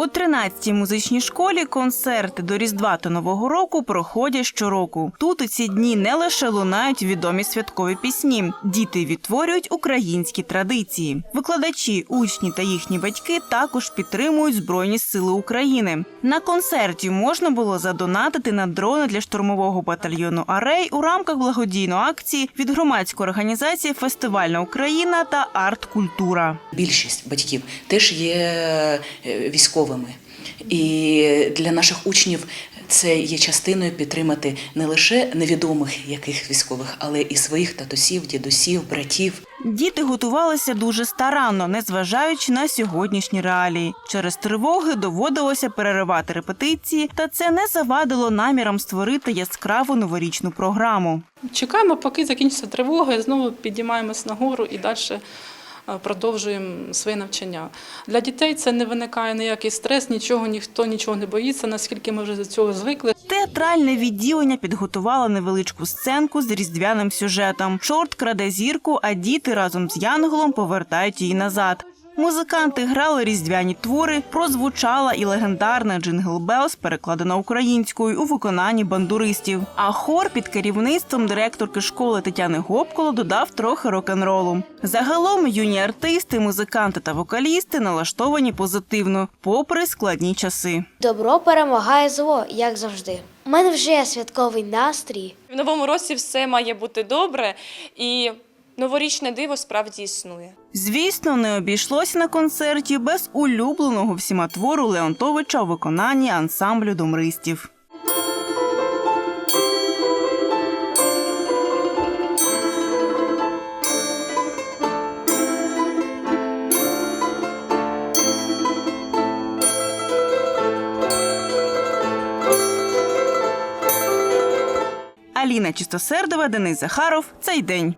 У 13-й музичній школі концерти до Різдва та Нового року проходять щороку. Тут у ці дні не лише лунають відомі святкові пісні, діти відтворюють українські традиції. Викладачі, учні та їхні батьки також підтримують Збройні Сили України. На концерті можна було задонатити на дрони для штурмового батальйону Арей у рамках благодійної акції від громадської організації Фестивальна Україна та Арт-Культура. Більшість батьків теж є е, військовими. І для наших учнів це є частиною підтримати не лише невідомих яких військових, але і своїх татусів, дідусів, братів. Діти готувалися дуже старанно, незважаючи на сьогоднішні реалії. Через тривоги доводилося переривати репетиції, та це не завадило намірам створити яскраву новорічну програму. Чекаємо, поки закінчиться тривога, і знову підіймаємось нагору і далі продовжуємо своє навчання. Для дітей це не виникає ніякий стрес, нічого, ніхто нічого не боїться, наскільки ми вже до цього звикли. Театральне відділення підготувало невеличку сценку з різдвяним сюжетом. Чорт краде зірку, а діти разом з Янголом повертають її назад. Музиканти грали різдвяні твори, прозвучала і легендарна Джингл Белс, перекладена українською у виконанні бандуристів. А хор під керівництвом директорки школи Тетяни Гопколо додав трохи рок-н-ролу. Загалом юні артисти, музиканти та вокалісти налаштовані позитивно, попри складні часи. Добро перемагає зло, як завжди. У мене вже святковий настрій. В новому році все має бути добре, і новорічне диво справді існує. Звісно, не обійшлося на концерті без улюбленого всіма твору Леонтовича у виконанні ансамблю домристів. Аліна Чистосердова, Денис Захаров. Цей день.